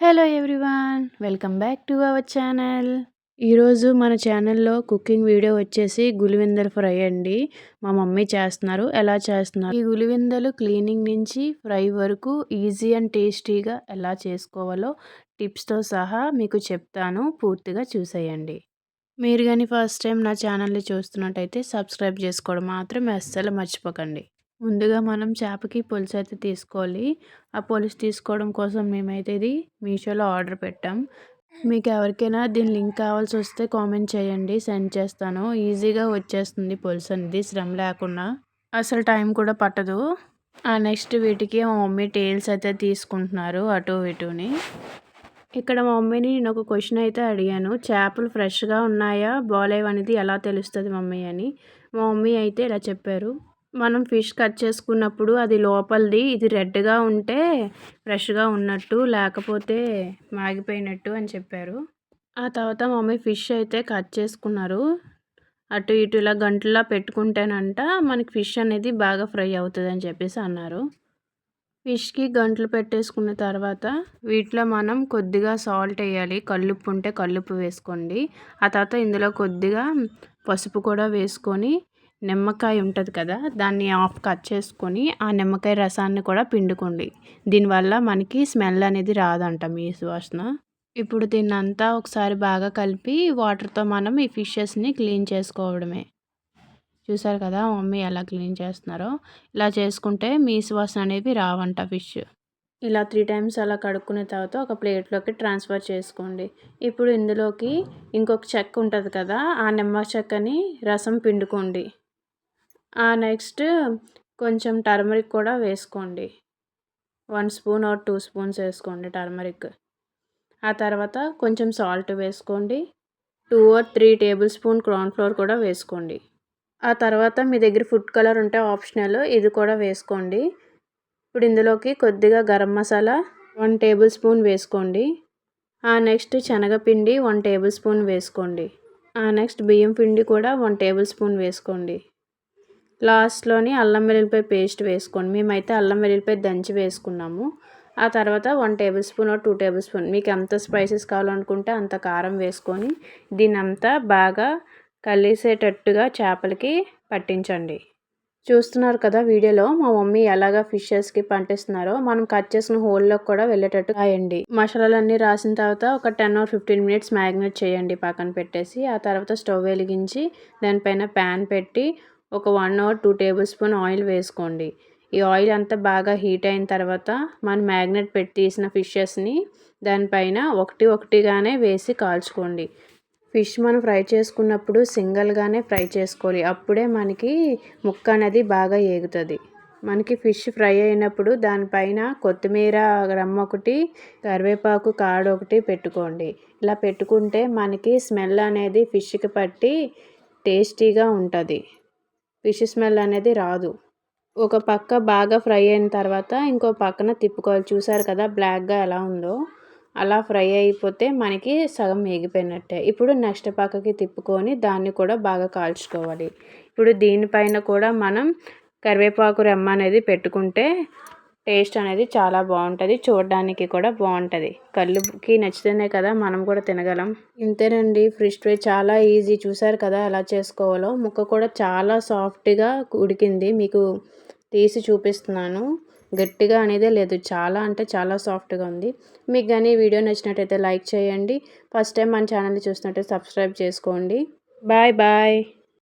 Hello everyone welcome back to our channel. ఈరోజు మన ఛానల్లో కుకింగ్ వీడియో వచ్చేసి గులివిందలు ఫ్రై అండి. మా మమ్మీ చేస్తున్నారు. ఎలా చేస్తున్నారు? ఈ గులివిందలు క్లీనింగ్ నుంచి ఫ్రై వరకు ఈజీ అండ్ టేస్టీగా ఎలా చేసుకోవాలో టిప్స్తో సహా మీకు చెప్తాను. పూర్తిగా చూసేయండి. మీరు కానీ ఫస్ట్ టైం నా ఛానల్ని చూస్తున్నట్టయితే సబ్స్క్రైబ్ చేసుకోవడం మాత్రం అస్సలు మర్చిపోకండి. ముందుగా మనం చేపకి పులుసు అయితే తీసుకోవాలి. ఆ పులుసు తీసుకోవడం కోసం మేమైతే ఇది మీషోలో ఆర్డర్ పెట్టాం. మీకు ఎవరికైనా దీని లింక్ కావాల్సి వస్తే కామెంట్ చేయండి. సెండ్ చేస్తాను. ఈజీగా వచ్చేస్తుంది పులుసు అనేది శ్రమ లేకుండా. అసలు టైం కూడా పట్టదు. ఆ నెక్స్ట్ వీటికి మా మమ్మీ టేల్స్ అయితే తీసుకుంటున్నారు అటు ఇటుని. ఇక్కడ మా మమ్మీని నేను ఒక క్వశ్చన్ అయితే అడిగాను. చేపలు ఫ్రెష్గా ఉన్నాయా? బాగాలేవు అనేది ఎలా తెలుస్తుంది మమ్మీ అని. మా మమ్మీ అయితే ఇలా చెప్పారు. మనం ఫిష్ కట్ చేసుకున్నప్పుడు అది లోపలిది ఇది రెడ్గా ఉంటే ఫ్రెష్గా ఉన్నట్టు లేకపోతే మాగిపోయినట్టు అని చెప్పారు. ఆ తర్వాత మమ్మీ ఫిష్ అయితే కట్ చేసుకున్నారు. అటు ఇటు ఇలా గంటలా పెట్టుకుంటేనంట మనకి ఫిష్ అనేది బాగా ఫ్రై అవుతుంది అని చెప్పేసి అన్నారు. ఫిష్కి గంటలు పెట్టేసుకున్న తర్వాత వీటిలో మనం కొద్దిగా సాల్ట్ వేయాలి. కల్లుప్పు ఉంటే కల్లుప్పు వేసుకోండి. ఆ తర్వాత ఇందులో కొద్దిగా పసుపు కూడా వేసుకొని నిమ్మకాయ ఉంటుంది కదా దాన్ని ఆఫ్ కట్ చేసుకొని ఆ నిమ్మకాయ రసాన్ని కూడా పిండుకోండి. దీనివల్ల మనకి స్మెల్ అనేది రాదంట మీ సువాసన ఇప్పుడు దీన్నంతా ఒకసారి బాగా కలిపి వాటర్తో మనం ఈ ఫిషెస్ని క్లీన్ చేసుకోవడమే. చూసారు కదా మమ్మీ ఎలా క్లీన్ చేస్తున్నారో? ఇలా చేసుకుంటే మీ సువాసన అనేవి రావంట ఫిష్ ఇలా త్రీ టైమ్స్ అలా కడుక్కున్న తర్వాత ఒక ప్లేట్లోకి ట్రాన్స్ఫర్ చేసుకోండి. ఇప్పుడు ఇందులోకి ఇంకొక చెక్క ఉంటుంది కదా ఆ నిమ్మ చెక్కని రసం పిండుకోండి. నెక్స్ట్ కొంచెం టర్మరిక్ కూడా వేసుకోండి. One spoon or two spoons వేసుకోండి టర్మరిక్. ఆ తర్వాత కొంచెం సాల్ట్ వేసుకోండి. Two or three tablespoon corn flour కూడా వేసుకోండి. ఆ తర్వాత మీ దగ్గర ఫుడ్ కలర్ ఉంటే ఆప్షనల్ ఇది కూడా వేసుకోండి. ఇప్పుడు ఇందులోకి కొద్దిగా garam masala one tablespoon వేసుకోండి. ఆ నెక్స్ట్ శనగపిండి వన్ టేబుల్ స్పూన్ వేసుకోండి. ఆ నెక్స్ట్ బియ్యం పిండి కూడా వన్ టేబుల్ స్పూన్ వేసుకోండి. లాస్ట్లోని అల్లం వెల్లుల్లిపాయ పేస్ట్ వేసుకోండి మేమైతే అల్లం వెల్లుల్లిపాయ దంచి వేసుకున్నాము. ఆ తర్వాత one tablespoon two tablespoon మీకు ఎంత స్పైసెస్ కావాలనుకుంటే అంత కారం వేసుకొని దీని అంతా బాగా కలిసేటట్టుగా చేపలకి పట్టించండి. చూస్తున్నారు కదా వీడియోలో మా మమ్మీ ఎలాగా ఫిషెస్కి పంటిస్తున్నారో మనం కట్ చేసిన హోల్లో కూడా వెళ్ళేటట్టు రాయండి. మసాలాలన్నీ రాసిన తర్వాత ఒక ten or fifteen minutes marinate చేయండి పక్కన పెట్టేసి ఆ తర్వాత స్టవ్ వెలిగించి దానిపైన ప్యాన్ పెట్టి ఒక one or two tablespoon oil వేసుకోండి. ఈ ఆయిల్ అంతా బాగా హీట్ అయిన తర్వాత మనం మ్యాగ్నెట్ పెట్టి తీసిన ఫిషెస్ని దానిపైన ఒకటి ఒకటిగానే వేసి కాల్చుకోండి. ఫిష్ మనం ఫ్రై చేసుకున్నప్పుడు సింగిల్గానే ఫ్రై చేసుకోవాలి. అప్పుడే మనకి ముక్క అనేది బాగా ఏగుతుంది. మనకి ఫిష్ ఫ్రై అయినప్పుడు దానిపైన కొత్తిమీర రమ్మ ఒకటి కరివేపాకు కాడ ఒకటి పెట్టుకోండి. ఇలా పెట్టుకుంటే మనకి స్మెల్ అనేది ఫిష్కి పట్టి టేస్టీగా ఉంటుంది. ఫిష్ స్మెల్ అనేది రాదు. ఒక పక్క బాగా ఫ్రై అయిన తర్వాత ఇంకో పక్కన తిప్పుకోవాలి. చూసారు కదా బ్లాక్గా ఎలా ఉందో? అలా ఫ్రై అయిపోతే మనకి సగం వేగిపోయినట్టే ఇప్పుడు నెక్స్ట్ పక్కకి తిప్పుకొని దాన్ని కూడా బాగా కాల్చుకోవాలి. ఇప్పుడు దీనిపైన కూడా మనం కరివేపాకు రెమ్మ అనేది పెట్టుకుంటే టేస్ట్ అనేది చాలా బాగుంటుంది. చూడడానికి కూడా బాగుంటుంది. కళ్ళుకి నచ్చితేనే కదా మనం కూడా తినగలం. ఇంతేనండి ఫ్రిష్ ఫ్రై చాలా ఈజీ. చూసారు కదా ఎలా చేసుకోవాలో. ముక్క కూడా చాలా సాఫ్ట్గా ఉడికింది. మీకు తీసి చూపిస్తున్నాను. గట్టిగా అనేదే లేదు. చాలా అంటే చాలా సాఫ్ట్గా ఉంది. మీకు కానీ వీడియో నచ్చినట్టయితే లైక్ చేయండి. ఫస్ట్ టైం మన ఛానల్ని చూసినట్టయితే సబ్స్క్రైబ్ చేసుకోండి. Bye bye.